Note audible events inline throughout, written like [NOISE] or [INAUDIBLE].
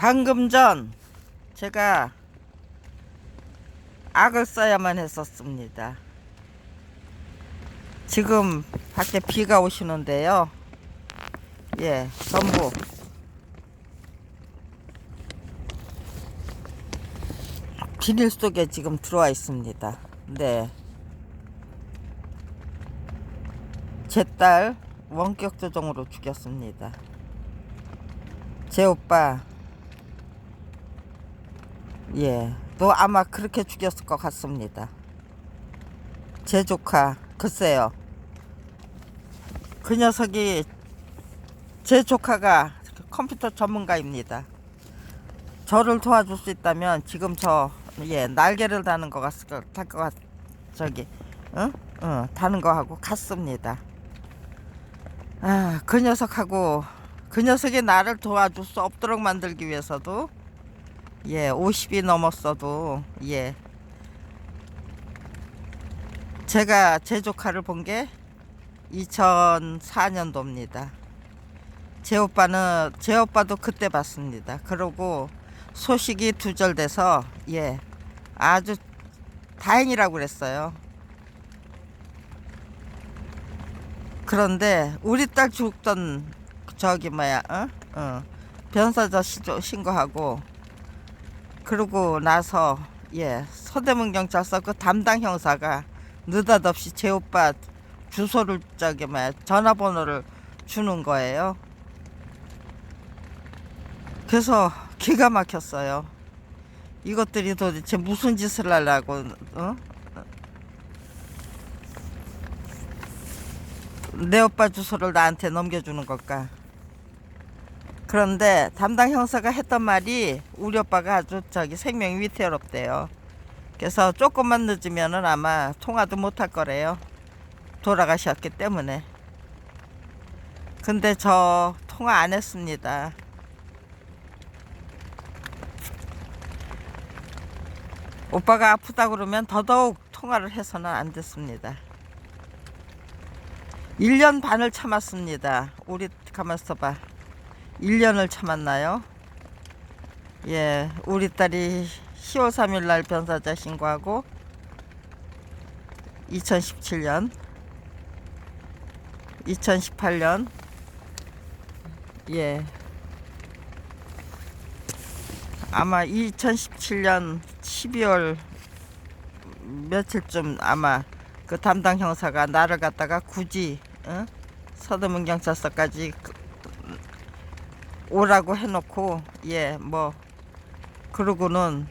방금 전 제가 악을 써야만 했었습니다. 지금 밖에 비가 오시는데요. 예, 전부 비닐 속에 지금 들어와 있습니다. 네. 제 딸 원격 조종으로 죽였습니다. 제 오빠 예, 또 아마 그렇게 죽였을 것 같습니다. 제 조카 글쎄요. 그 녀석이 제 조카가 컴퓨터 전문가입니다. 저를 도와줄 수 있다면 지금 저 예, 날개를 다는 것 같을 것, 저기, 응? 응, 다는 거 하고 같습니다. 아, 그 녀석하고 그 녀석이 나를 도와줄 수 없도록 만들기 위해서도 예, 50이 넘었어도 예. 제가 제 조카를 본 게 2004년도입니다. 제 오빠는 제 오빠도 그때 봤습니다. 그러고 소식이 두절돼서 예. 아주 다행이라고 그랬어요. 그런데 우리 딸 죽던 저기 뭐야 어? 어. 변사자 시조 신고하고 그러고 나서 예 서대문 경찰서 그 담당 형사가 느닷없이 제 오빠 주소를 저기 뭐야 전화번호를 주는 거예요. 그래서 기가 막혔어요. 이것들이 도대체 무슨 짓을 하려고 어? 내 오빠 주소를 나한테 넘겨주는 걸까? 그런데 담당 형사가 했던 말이 우리 오빠가 아주 저기 생명이 위태롭대요. 그래서 조금만 늦으면은 아마 통화도 못 할 거래요. 돌아가셨기 때문에. 근데 저 통화 안 했습니다. 오빠가 아프다 그러면 더더욱 통화를 해서는 안 됐습니다. 1년 반을 참았습니다. 우리 가만있어 봐. 1년을 참았나요? 예, 우리 딸이 10월 3일 날 변사자 신고하고 2017년 2018년 예 아마 2017년 12월 며칠쯤 아마 그 담당 형사가 나를 갖다가 굳이 어? 서대문 경찰서까지 그- 오라고 해놓고 예 뭐 그러고는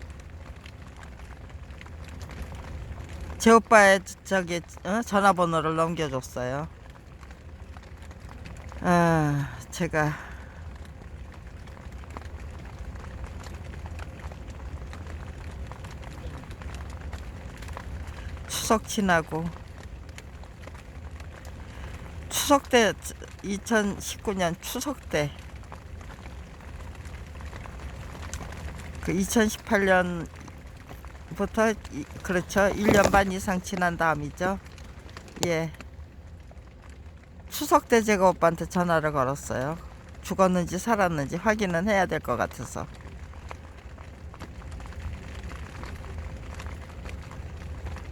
제 오빠의 저기 어? 전화번호를 넘겨줬어요. 아 제가 추석 지나고 추석 때 2019년 추석 때 그 2018년부터 그렇죠. 1년 반 이상 지난 다음이죠. 예. 추석 때 제가 오빠한테 전화를 걸었어요. 죽었는지 살았는지 확인은 해야 될 것 같아서.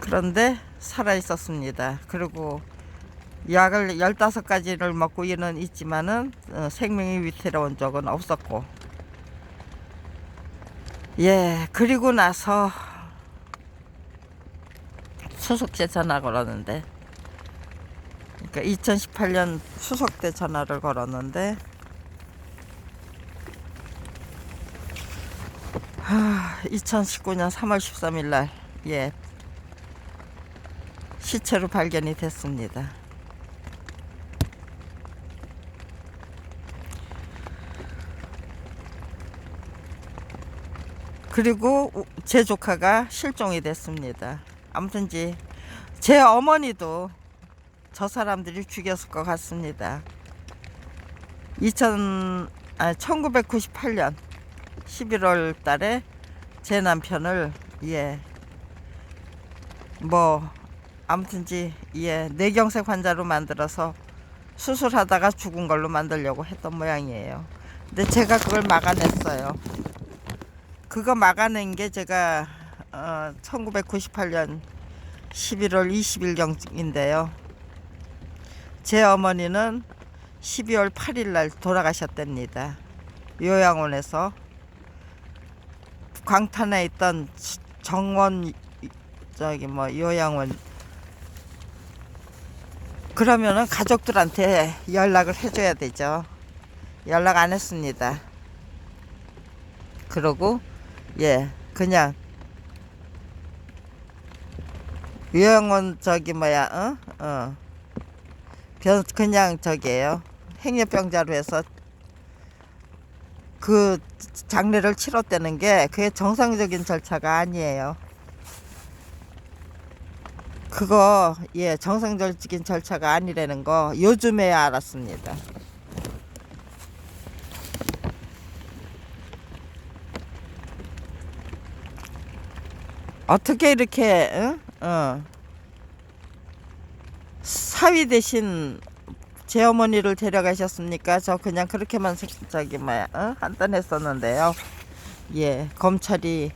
그런데 살아 있었습니다. 그리고 약을 15가지를 먹고 이는 있지만은 어, 생명이 위태로운 적은 없었고 예 그리고 나서 수석 때 전화 걸었는데 그러니까 2018년 수석 때 전화를 걸었는데 하, 2019년 3월 13일 날 예 시체로 발견이 됐습니다. 그리고 우- 제 조카가 실종이 됐습니다. 아무튼지 제 어머니도 저 사람들이 죽였을 것 같습니다. 2000, 아, 1998년 11월 달에 제 남편을 예, 뭐 아무튼지 예 뇌경색 환자로 만들어서 수술하다가 죽은 걸로 만들려고 했던 모양이에요. 근데 제가 그걸 막아냈어요. 그거 막아낸 게 제가 어, 1998년 11월 20일경인데요. 제 어머니는 12월 8일 날 돌아가셨답니다. 요양원에서 광탄에 있던 정원 저기 뭐 요양원 그러면은 가족들한테 연락을 해줘야 되죠. 연락 안 했습니다. 그러고 예 그냥 요양원 저기 뭐야 어? 어. 변 그냥 저기예요. 행여병자로 해서 그 장례를 치렀다는 게 그게 정상적인 절차가 아니에요. 그거 예 정상적인 절차가 아니라는 거 요즘에야 알았습니다. 어떻게 이렇게 응? 어. 사위 대신 제 어머니를 데려가셨습니까? 저 그냥 그렇게만 생- 저기 뭐야 어? 한단했었는데요. 예 검찰이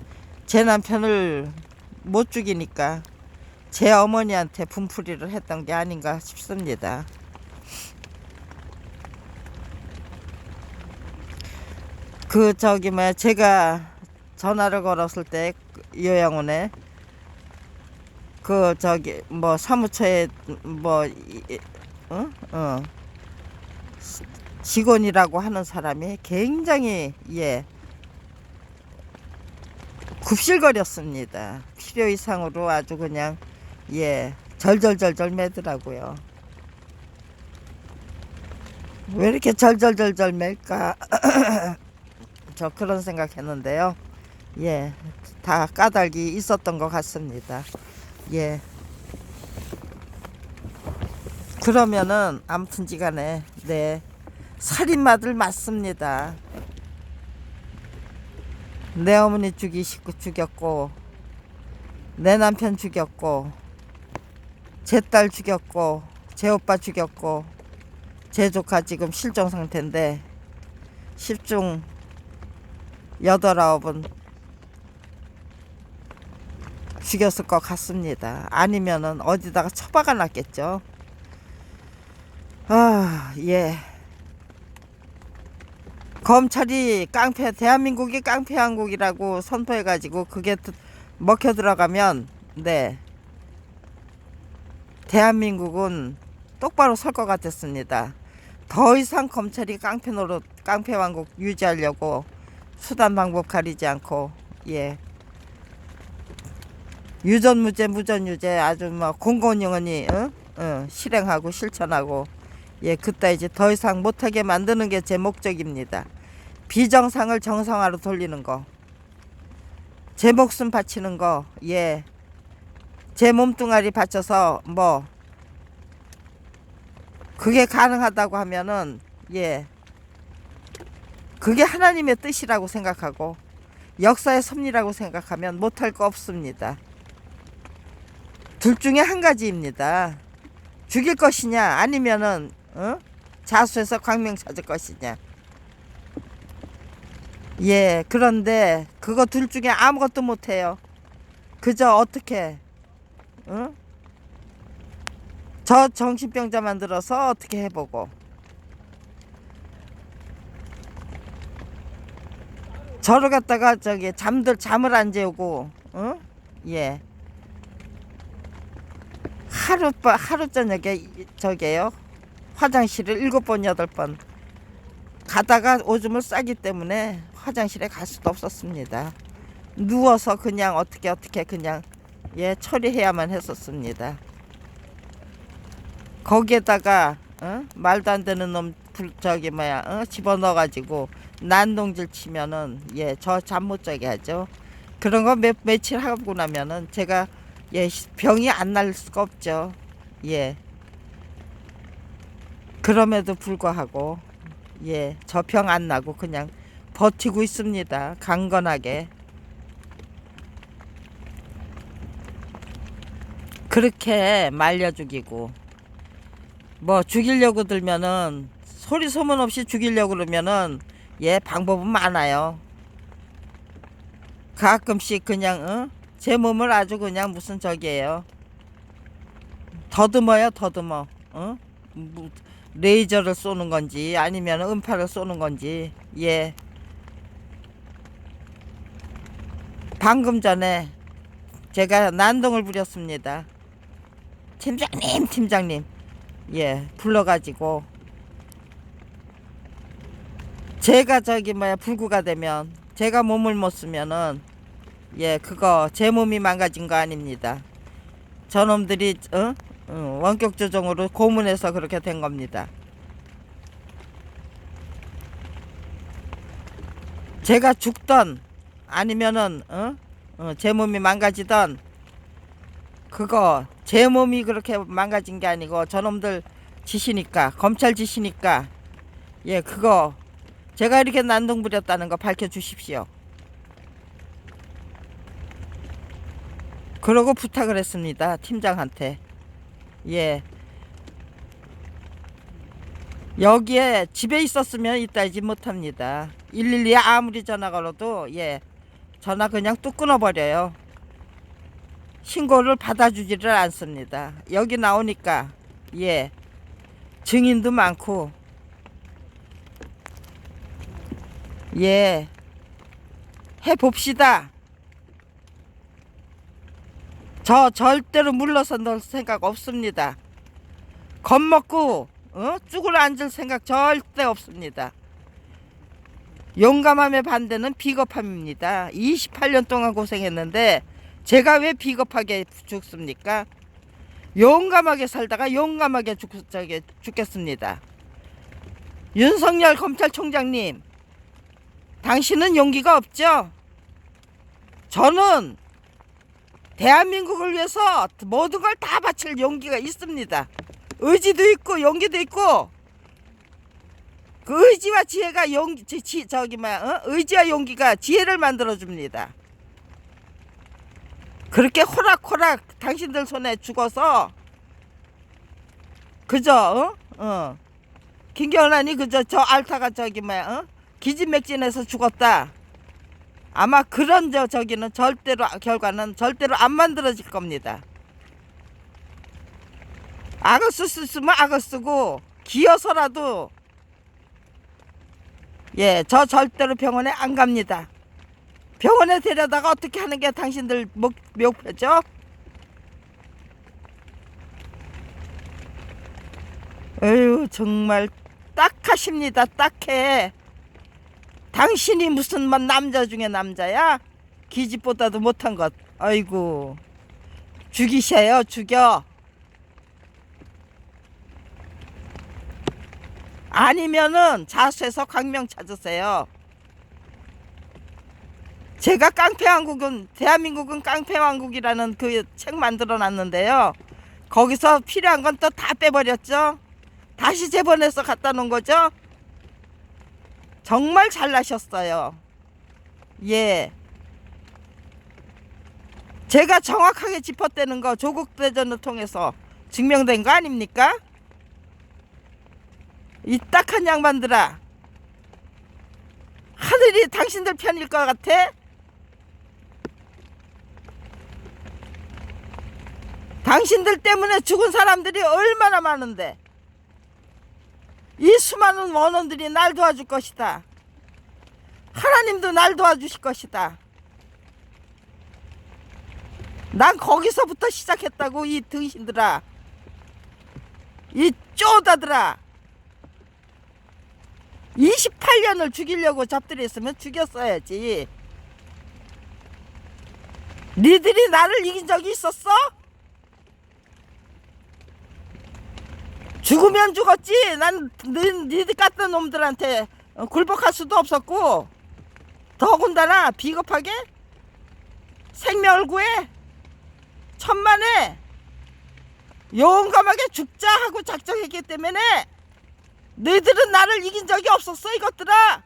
제 남편을 못 죽이니까 제 어머니한테 분풀이를 했던 게 아닌가 싶습니다. 그 저기 뭐야 제가 전화를 걸었을 때 요양원에 그 저기 뭐 사무처에 뭐 어? 어. 직원이라고 하는 사람이 굉장히 예 굽실거렸습니다. 필요 이상으로 아주 그냥 예 절절절절 매더라고요. 왜 이렇게 절절절절 맬까? [CLEARS THROAT] 저 그런 생각했는데요. 예, 다 까닭이 있었던 것 같습니다. 예. 그러면은 아무튼지간에 네 살인마들 맞습니다. 내 어머니 죽이시고 죽였고 내 남편 죽였고 제 딸 죽였고 제 오빠 죽였고 제 조카 지금 실종 상태인데 10중 여덟 아홉은 죽였을 것 같습니다. 아니면은 어디다가 처박아 놨겠죠. 아, 예. 검찰이 깡패 대한민국이 깡패 한국이라고 선포해 가지고 그게 드- 먹혀 들어가면 네. 대한민국은 똑바로 설 것 같았습니다. 더 이상 검찰이 깡패 노릇 깡패 왕국 유지하려고 수단 방법 가리지 않고 예. 유전무죄 무전유죄 아주 뭐 공공영원히 어? 어, 실행하고 실천하고 예 그따 이제 더 이상 못하게 만드는 게 제 목적입니다. 비정상을 정상화로 돌리는 거. 제 목숨 바치는 거. 예. 제 몸뚱아리 바쳐서 뭐 그게 가능하다고 하면은 예. 그게 하나님의 뜻이라고 생각하고 역사의 섭리라고 생각하면 못할 거 없습니다. 둘 중에 한 가지입니다. 죽일 것이냐 아니면은 어? 자수해서 광명 찾을 것이냐. 예, 그런데 그거 둘 중에 아무것도 못 해요. 그저 어떻게, 어? 저 정신병자 만들어서 어떻게 해보고. 저를 갖다가 저기 잠들 잠을 안 재우고, 어? 예. 하루 하루 저녁에 이- 저게요 화장실을 일곱 번 여덟 번 가다가 오줌을 싸기 때문에 화장실에 갈 수도 없었습니다. 누워서 그냥 어떻게 어떻게 그냥 예 처리해야만 했었습니다. 거기에다가 어? 말도 안 되는 놈 불, 저기 뭐야 어? 집어넣어 가지고 난동질 치면은 예 저 잠 못 자게 하죠. 그런 거 몇 며칠 하고 나면은 제가 예 병이 안 날 수가 없죠. 예. 그럼에도 불구하고 예, 저 병 안 나고 그냥 버티고 있습니다. 강건하게. 그렇게 말려 죽이고 뭐 죽이려고 들면은 소리 소문 없이 죽이려고 그러면은 예, 방법은 많아요. 가끔씩 그냥 어? 제 몸을 아주 그냥 무슨 저기예요. 더듬어요, 더듬어. 어? 뭐, 레이저를 쏘는 건지 아니면 음파를 쏘는 건지 예. 방금 전에 제가 난동을 부렸습니다. 팀장님, 팀장님. 예, 불러가지고 제가 저기 뭐야 불구가 되면 제가 몸을 못 쓰면은 예 그거 제 몸이 망가진 거 아닙니다. 저놈들이 어? 어, 원격 조정으로 고문해서 그렇게 된 겁니다. 제가 죽던 아니면은 어? 어, 제 몸이 망가지던 그거 제 몸이 그렇게 망가진 게 아니고 저놈들 지시니까 검찰 지시니까 예 그거 제가 이렇게 난동 부렸다는 거 밝혀 주십시오. 그러고 부탁을 했습니다. 팀장한테. 예. 여기에 집에 있었으면 이따지 못합니다. 112에 아무리 전화 걸어도 예. 전화 그냥 뚝 끊어버려요. 신고를 받아주지를 않습니다. 여기 나오니까 예. 증인도 많고 예. 해 봅시다. 저 절대로 물러선들 생각 없습니다. 겁먹고 어? 쭈그러 앉을 생각 절대 없습니다. 용감함의 반대는 비겁함입니다. 28년 동안 고생했는데 제가 왜 비겁하게 죽습니까? 용감하게 살다가 용감하게 죽, 저기, 죽겠습니다. 윤석열 검찰총장님, 당신은 용기가 없죠? 저는 대한민국을 위해서 모든 걸 다 바칠 용기가 있습니다. 의지도 있고 용기도 있고 그 의지와 지혜가 용기 지, 지, 저기 뭐야 어? 의지와 용기가 지혜를 만들어 줍니다. 그렇게 호락호락 당신들 손에 죽어서 그저 어? 어. 김경란이 그저 저 알타가 저기 뭐야 어? 기진맥진해서 죽었다. 아마 그런 저 저기는 절대로 결과는 절대로 안 만들어질 겁니다. 악을 쓰면 쓰고 기어서라도 예, 저 절대로 병원에 안 갑니다. 병원에 데려다가 어떻게 하는 게 당신들 목, 목표죠? 에휴 정말 딱하십니다 딱해 당신이 무슨 뭐 남자 중에 남자야? 기집보다도 못한 것. 아이고. 죽이셔요 죽여. 아니면은 자수해서 강명 찾으세요. 제가 깡패왕국은 대한민국은 깡패왕국이라는 그 책 만들어 놨는데요. 거기서 필요한 건 또 다 빼버렸죠? 다시 재본해서 갖다 놓은 거죠 정말 잘 나셨어요. 예. 제가 정확하게 짚었대는 거 조국 대전을 통해서 증명된 거 아닙니까? 이 딱한 양반들아. 하늘이 당신들 편일 것 같아? 당신들 때문에 죽은 사람들이 얼마나 많은데. 이 수많은 원원들이 날 도와줄 것이다. 하나님도 날 도와주실 것이다. 난 거기서부터 시작했다고 이 등신들아. 이 쪼다들아. 28년을 죽이려고 잡들였으면 죽였어야지. 니들이 나를 이긴 적이 있었어? 죽으면 죽었지. 난 니, 니들 같은 놈들한테 굴복할 수도 없었고 더군다나 비겁하게 생명을 구해 천만에 용감하게 죽자 하고 작정했기 때문에 너희들은 나를 이긴 적이 없었어 이것들아